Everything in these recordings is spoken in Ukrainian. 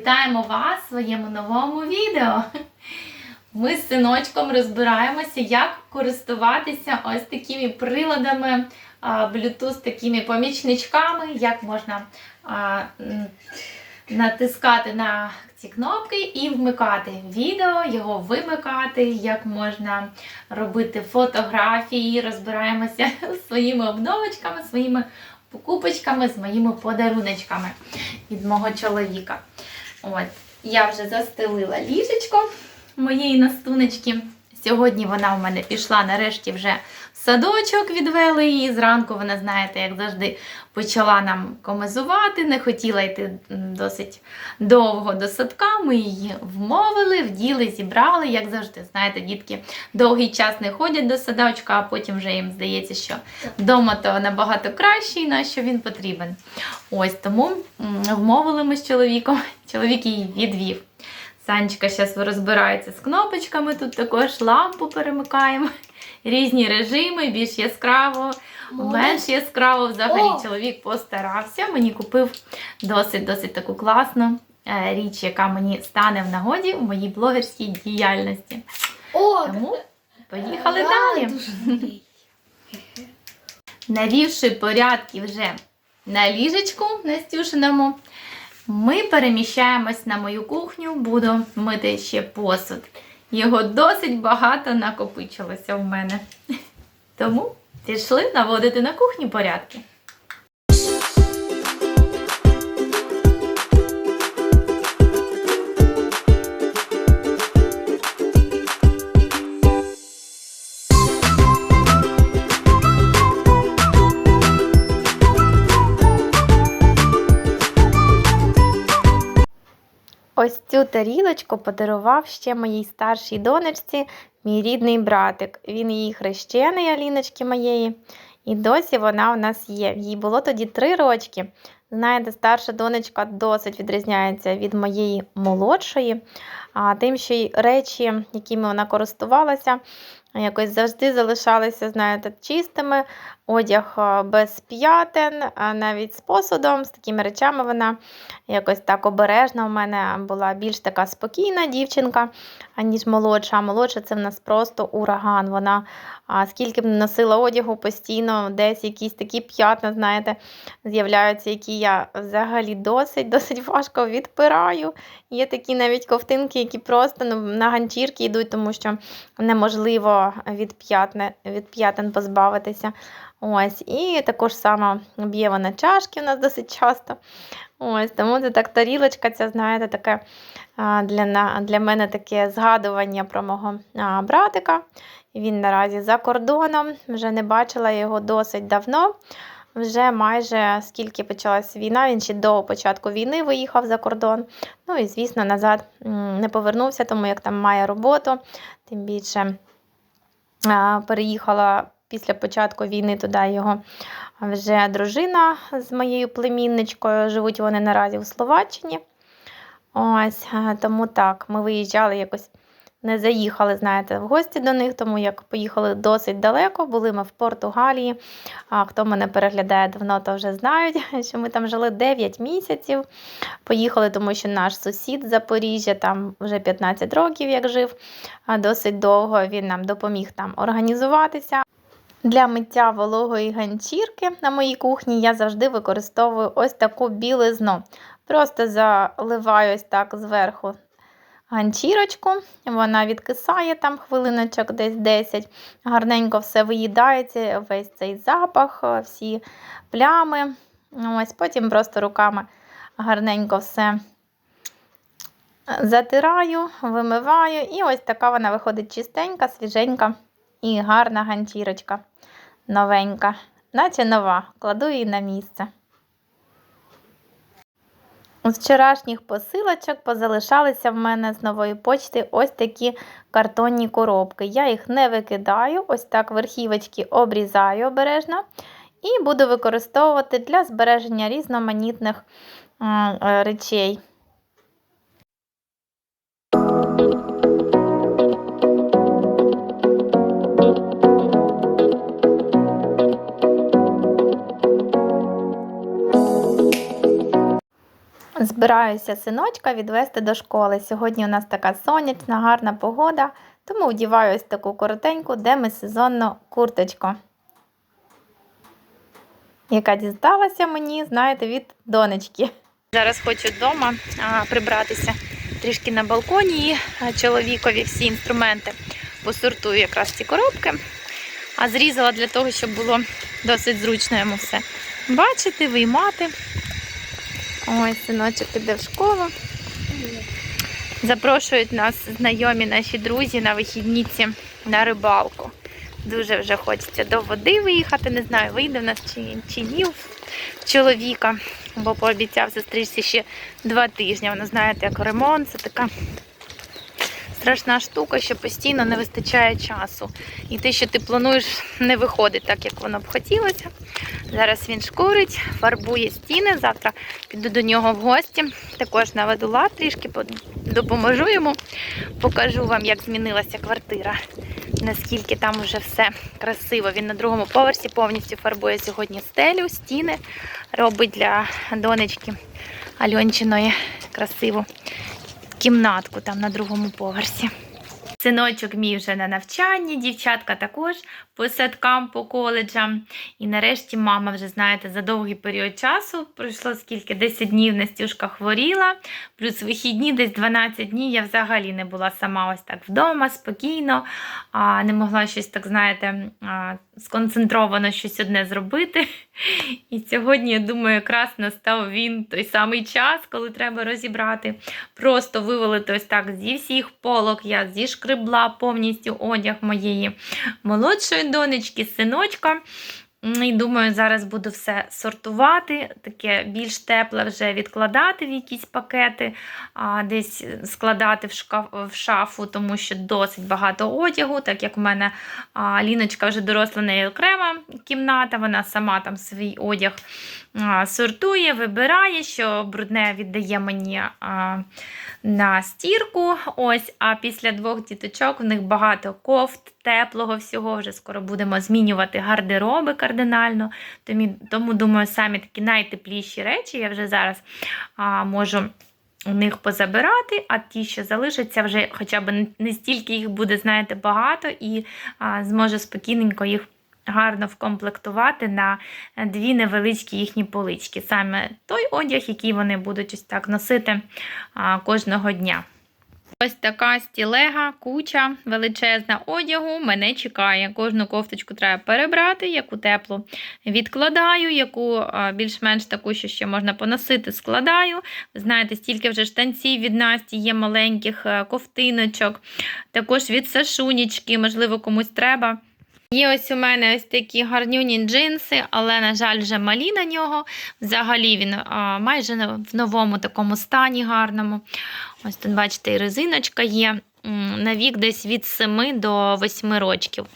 Вітаємо вас в своєму новому відео. Ми з синочком розбираємося, як користуватися ось такими приладами Bluetooth, такими помічничками, як можна натискати на ці кнопки і вмикати відео, його вимикати, як можна робити фотографії. Розбираємося своїми обновочками, своїми покупочками, з моїми подаруночками від мого чоловіка. От, я вже застелила ліжечко моєї настунечки. Сьогодні вона у мене пішла нарешті вже в садочок, відвели її. Зранку вона, знаєте, як завжди, почала нам комизувати, не хотіла йти досить довго до садка. Ми її вмовили, вділи, зібрали. Як завжди, знаєте, дітки довгий час не ходять до садочка, а потім вже їм здається, що вдома то набагато краще, і на що він потрібен. Ось тому вмовили ми з чоловіком. Чоловік її відвів. Санечка зараз розбирається з кнопочками. Тут також лампу перемикаємо. Різні режими, більш яскраво, менш яскраво. Взагалі О! чоловік постарався. Мені купив досить досить таку класну е, річ, яка мені стане в нагоді в моїй блогерській діяльності. О, Тому поїхали далі. Навівши порядки вже на ліжечку Настюшиному, ми переміщаємось на мою кухню, буду мити ще посуд. Його досить багато накопичилося в мене. Тому пішли наводити на кухні порядки. Цю тарілочку подарував ще моїй старшій донечці мій рідний братик. Він її хрещений Аліночки моєї. І досі вона у нас є. Їй було тоді три рочки. Знаєте, старша донечка досить відрізняється від моєї молодшої, а тим, що й речі, якими вона користувалася, якось завжди залишалися, знаєте, чистими. Одяг без п'ятен, навіть з посудом, з такими речами вона якось так обережна. У мене була більш така спокійна дівчинка, аніж молодша. А молодша це в нас просто ураган. Вона скільки б носила одягу, постійно десь якісь такі п'ятна, знаєте, з'являються, які я взагалі досить досить важко відпираю. Є такі навіть ковтинки, які просто ну, на ганчірки йдуть, тому що неможливо від п'ятне, від п'ятен позбавитися. Ось, і також само б'є вона чашки у нас досить часто. Ось, тому це так тарілочка, ця, знаєте, таке для, для мене таке згадування про мого братика. Він наразі за кордоном, вже не бачила його досить давно. Вже майже скільки почалась війна, він ще до початку війни виїхав за кордон. Ну і, звісно, назад не повернувся, тому як там має роботу, тим більше переїхала після початку війни туди його вже дружина з моєю племінничкою. Живуть вони наразі у Словаччині. Ось, тому так, ми виїжджали якось. Не заїхали, знаєте, в гості до них, тому як поїхали досить далеко. Були ми в Португалії. А хто мене переглядає давно, то вже знають, що ми там жили 9 місяців. Поїхали, тому що наш сусід Запоріжжя там вже 15 років як жив, досить довго він нам допоміг там організуватися. Для миття вологої ганчірки на моїй кухні я завжди використовую ось таку білизну. Просто заливаю ось так зверху ганчірочку, вона відкисає там хвилиночок десь 10, гарненько все виїдається, весь цей запах, е, всі плями. Ось Потім просто руками гарненько все затираю, вимиваю, і ось така вона виходить чистенька, свіженька і гарна ганчірочка новенька, наче нова. Кладу її на місце. З вчорашніх посилочок позалишалися в мене з нової почти ось такі картонні коробки. Я їх не викидаю, ось так верхівочки обрізаю обережно і буду використовувати для збереження різноманітних е, речей. Збираюся синочка відвести до школи. Сьогодні у нас така сонячна, гарна погода, тому вдіваю ось таку коротеньку демисезонну курточку, яка дісталася мені, знаєте, від донечки. Зараз хочу вдома прибратися трішки на балконі і чоловікові всі інструменти посортую якраз ці коробки, а зрізала для того, щоб було досить зручно йому все бачити, виймати. Ось синочок іде в школу. Запрошують нас знайомі наші друзі на вихідніці на рибалку. Дуже вже хочеться до води виїхати. Не знаю, вийде в нас чи, чи ні в чоловіка, бо пообіцяв зустрічці ще два тижні. Воно знаєте, як ремонт, це така страшна штука, що постійно не вистачає часу. І те, що ти плануєш, не виходить так, як воно б хотілося. Зараз він шкурить, фарбує стіни. Завтра піду до нього в гості. Також наведу лад трішки, допоможу йому. Покажу вам, як змінилася квартира. Наскільки там вже все красиво. Він на другому поверсі повністю фарбує сьогодні стелю, стіни. Робить для донечки Альончиної красиву кімнатку там на другому поверсі. Синочок мій вже на навчанні, дівчатка також по садкам, по коледжам. І нарешті мама вже, знаєте, за довгий період часу пройшло скільки 10 днів Настюшка хворіла, плюс вихідні, десь 12 днів я взагалі не була сама ось так вдома, спокійно, а не могла щось так, знаєте, сконцентровано щось одне зробити. І сьогодні, я думаю, якраз настав він той самий час, коли треба розібрати. Просто вивалити ось так зі всіх полок. Я зішкребла повністю одяг моєї молодшої донечки, синочка. І думаю, зараз буду все сортувати, таке більш тепле вже відкладати в якісь пакети, а десь складати в, шкаф, в шафу, тому що досить багато одягу, так як у мене а, Ліночка вже доросла в неї окрема кімната, вона сама там свій одяг сортує, вибирає, що брудне віддає мені на стірку. Ось, а після двох діточок в них багато кофт, теплого всього. Вже скоро будемо змінювати гардероби кардинально. Тому, думаю, самі такі найтепліші речі я вже зараз можу. У них позабирати, а ті, що залишаться, вже хоча б не стільки їх буде, знаєте, багато, і а, зможу спокійненько їх гарно вкомплектувати на дві невеличкі їхні полички. Саме той одяг, який вони будуть ось так носити кожного дня. Ось така стілега, куча величезна одягу мене чекає. Кожну кофточку треба перебрати, яку теплу відкладаю, яку більш-менш таку, що ще можна поносити, складаю. Знаєте, стільки вже штанців від Насті є маленьких е, ковтиночок, також від Сашунічки, можливо, комусь треба. Є ось у мене ось такі гарнюні джинси, але, на жаль, вже малі на нього. Взагалі він а, майже в новому такому стані гарному. Ось тут, бачите, і резиночка є. На вік десь від 7 до 8 рочків.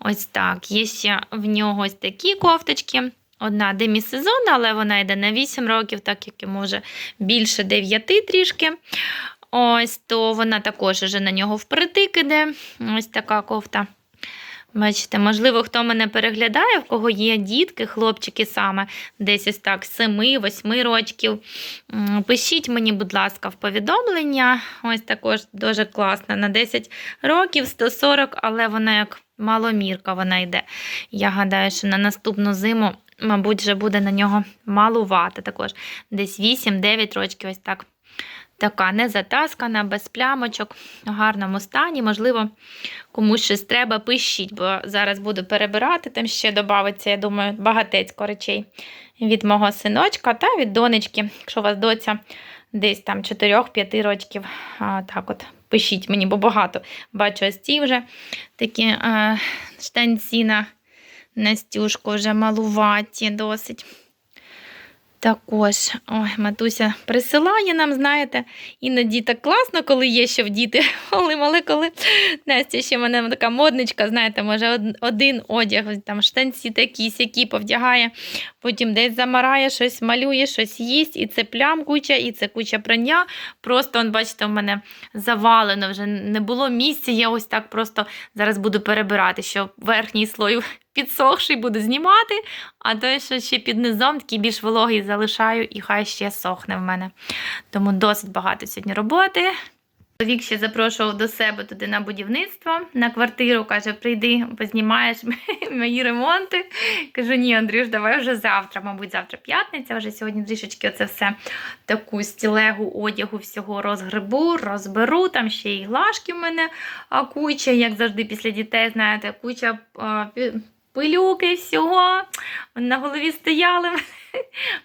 Ось так. Є ще в нього ось такі кофточки. Одна демісезонна, але вона йде на 8 років, так як йому вже більше 9 трішки. Ось, то вона також вже на нього впритик іде. Ось така кофта. Бачите, можливо, хто мене переглядає, в кого є дітки, хлопчики саме, десь ось так 7-8 років. Пишіть мені, будь ласка, в повідомлення. Ось також дуже класна. На 10 років 140, але вона як маломірка вона йде. Я гадаю, що на наступну зиму, мабуть, вже буде на нього малувати. Також десь 8-9 років, ось так. Така не затаскана, без плямочок, в гарному стані. Можливо, комусь щось треба, пишіть, бо зараз буду перебирати. Там ще додається, я думаю, багатецько речей від мого синочка та від донечки. Якщо у вас доця десь там 4-5 років, так от пишіть мені, бо багато. Бачу ось ці вже такі штанці на Настюшку вже малуваті досить. Також, ой, матуся присилає нам, знаєте, іноді так класно, коли є що вдіти. Але, але коли Настя ще мене така модничка, знаєте, може один одяг, там штанці такі, сякі повдягає, потім десь замарає, щось малює, щось їсть, і це плям куча, і це куча прання. Просто, он, бачите, в мене завалено, вже не було місця. Я ось так просто зараз буду перебирати, що верхній слой підсохший буду знімати, а той, що ще під низом, такий більш вологий залишаю, і хай ще сохне в мене. Тому досить багато сьогодні роботи. Чоловік ще запрошував до себе туди на будівництво, на квартиру, каже, прийди, познімаєш мої ремонти. Кажу, ні, Андрюш, давай вже завтра, мабуть, завтра п'ятниця, вже сьогодні трішечки оце все таку стілегу одягу всього розгребу, розберу. Там ще і глажки в мене куча, як завжди після дітей, знаєте, куча пилюки, всього. На голові стояли.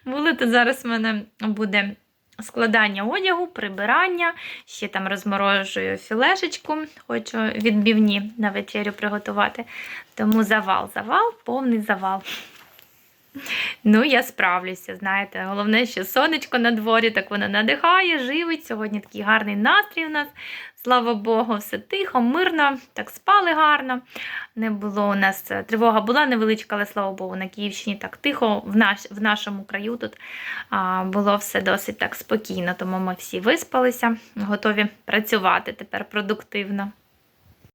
Були, то зараз в мене буде складання одягу, прибирання. Ще там розморожую філешечку, хочу відбівні на вечерю приготувати. Тому завал, завал, повний завал. Ну, я справлюся, знаєте. Головне, що сонечко на дворі, так воно надихає, живить. Сьогодні такий гарний настрій у нас. Слава Богу, все тихо, мирно, так спали гарно. Не було у нас е, тривога була невеличка, але слава Богу, на Київщині так тихо, в, наш, в нашому краю тут а, було все досить так спокійно, тому ми всі виспалися, готові працювати тепер продуктивно.